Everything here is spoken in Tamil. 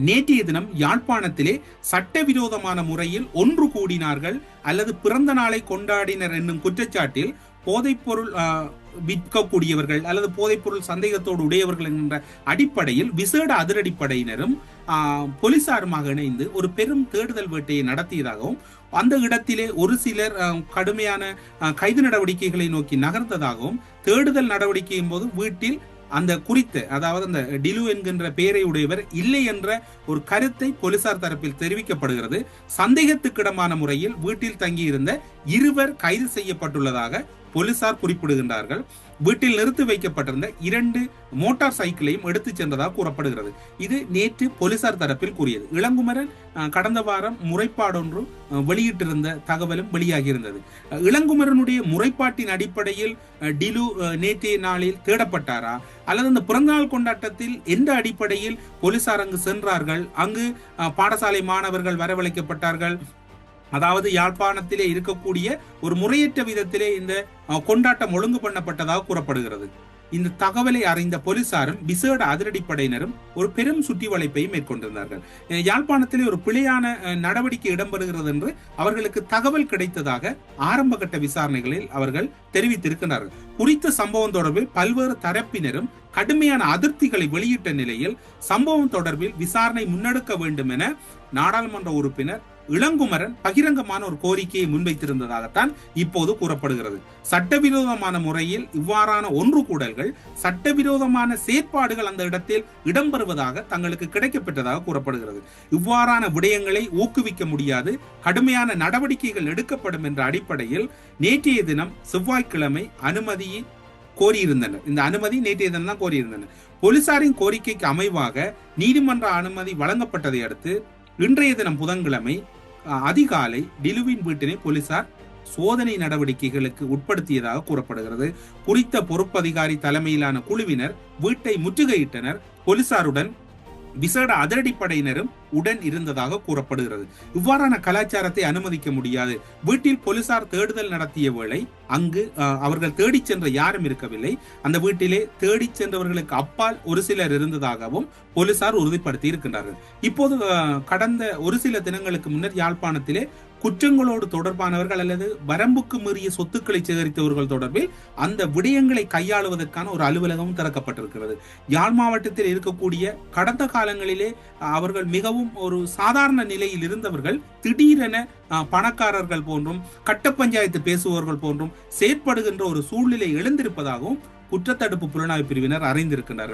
நேற்றைய தினம் யாழ்ப்பாணத்திலே சட்டவிரோதமான முறையில் ஒன்று கூடினார்கள் அல்லது பிறந்த நாளை கொண்டாடினர் என்னும் குற்றச்சாட்டில் போதைப்பொருள் விற்கக்கூடியவர்கள் அல்லது போதைப்பொருள் சந்தேகத்தோடு உடையவர்கள் என்ற அடிப்படையில் விசேட அதிரடிப்படையினரும் போலீசாருமாக இணைந்து ஒரு பெரும் தேடுதல் வேட்டையை நடத்தியதாகவும் அந்த இடத்திலே ஒரு சிலர் கடுமையான கைது நடவடிக்கைகளை நோக்கி நகர்ந்ததாகவும் தேடுதல் நடவடிக்கையின் போது வீட்டில் அந்த குறித்த அதாவது அந்த டிலு என்கின்ற பெயரை உடையவர் இல்லை என்ற ஒரு கருத்தை போலீசார் தரப்பில் தெரிவிக்கப்படுகிறது. சந்தேகத்துக்கிடமான முறையில் வீட்டில் தங்கியிருந்த இருவர் கைது செய்யப்பட்டுள்ளதாக போலீசார் குறிப்பிடுகின்றார்கள் வீட்டில் நிறுத்தி வைக்கப்பட்டிருந்த இரண்டு மோட்டார் சைக்கிளையும் எடுத்துச் சென்றதாக கூறப்படுகிறது. இது நேற்று போலீசார் தரப்பில் கூறியது. இளங்குமரன் கடந்த வாரம் முறைப்பாடொன்று வெளியிட்டிருந்த தகவலும் வெளியாகியிருந்தது. இளங்குமரனுடைய முறைப்பாட்டின் அடிப்படையில் டிலு நேற்றைய நாளில் தேடப்பட்டாரா? அல்லது அந்த பிறந்தநாள் கொண்டாட்டத்தில் எந்த அடிப்படையில் போலீசார் அங்கு சென்றார்கள்? அங்கு பாடசாலை மாணவர்கள் வரவழைக்கப்பட்டார்கள்? அதாவது யாழ்ப்பாணத்திலே இருக்கக்கூடிய ஒரு முறையற்ற விதத்திலே இந்த கொண்டாட்டம் ஒழுங்கு பண்ணப்பட்டதாக கூறப்படுகிறது. இந்த தகவலை அறிந்த போலீசாரும் விசேட அதிரடிப்படையினரும் ஒரு பெரும் சுற்றி வளைப்பை மேற்கொண்டிருந்தார்கள் யாழ்ப்பாணத்திலே ஒரு பிழையான நடவடிக்கை இடம்பெறுகிறது என்று அவர்களுக்கு தகவல் கிடைத்ததாக ஆரம்பகட்ட விசாரணைகளில் அவர்கள் தெரிவித்திருக்கிறார்கள் குறித்த சம்பவம் தொடர்பில் பல்வேறு தரப்பினரும் கடுமையான அதிருப்திகளை வெளியிட்ட நிலையில் சம்பவம் தொடர்பில் விசாரணை முன்னெடுக்க வேண்டும் என நாடாளுமன்ற உறுப்பினர் இளங்குமரன் பகிரங்கமான ஒரு கோரிக்கையை முன்வைத்திருந்ததாகத்தான் இப்போது கூறப்படுகிறது. சட்டவிரோதமான முறையில் இவ்வாறான ஒன்று கூடல்கள் சட்டவிரோதமான செயற்பாடுகள் அந்த இடத்தில் இடம்பெறுவதாக தங்களுக்கு கிடைக்கப்பெற்றதாக கூறப்படுகிறது. இவ்வாறான விடயங்களை ஊக்குவிக்க முடியாது கடுமையான நடவடிக்கைகள் எடுக்கப்படும் என்ற அடிப்படையில் நேற்றைய தினம் செவ்வாய்க்கிழமை அனுமதியை கோரியிருந்தனர். இந்த அனுமதி நேற்றைய தினம் தான் கோரியிருந்தனர். போலீசாரின் கோரிக்கைக்கு அமைவாக நீதிமன்ற அனுமதி வழங்கப்பட்டதை அடுத்து இன்றைய தினம் புதன்கிழமை அஹ், அதிகாலை டிலுவின் வீட்டினை போலீசார் சோதனை நடவடிக்கைகளுக்கு உட்படுத்தியதாக கூறப்படுகிறது. குறித்த பொறுப்பதிகாரி தலைமையிலான குழுவினர் வீட்டை முற்றுகையிட்டனர். போலீசாருடன் விசேட அதிரடிப்படையினரும் உடன் இருந்ததாக கூறப்படுகிறது. இவ்வாறான கலாச்சாரத்தை அனுமதிக்க முடியாது. வீட்டில் போலீசார் தேடுதல் நடத்திய வேளை அங்கு அஹ், அவர்கள் தேடி சென்ற யாரும் இருக்கவில்லை. அந்த வீட்டிலே தேடி சென்றவர்களுக்கு அப்பால் ஒரு சிலர் இருந்ததாகவும் போலீசார் உறுதிப்படுத்தி இருக்கின்றார்கள் இப்போது கடந்த ஒரு சில தினங்களுக்கு முன்னர் யாழ்ப்பாணத்திலே குற்றங்களோடு தொடர்பானவர்கள் அல்லது வரம்புக்கு மீறிய சொத்துக்களை சேகரித்தவர்கள் தொடர்பில் அந்த விடயங்களை கையாளுவதற்கான ஒரு அலுவலகம் திறக்கப்பட்டிருக்கிறது. யாழ் மாவட்டத்தில் இருக்கக்கூடிய கடந்த காலங்களிலே அவர்கள் மிகவும் ஒரு சாதாரண நிலையில் இருந்தவர்கள் திடீரென பணக்காரர்கள் போன்றும் கட்ட பஞ்சாயத்து பேசுபவர்கள் போன்றும் செயற்படுகின்ற ஒரு சூழ்நிலை எழுந்திருப்பதாகவும் குற்றத்தடுப்பு புலனாய்வு பிரிவினர் அறிந்திருக்கின்றார்கள்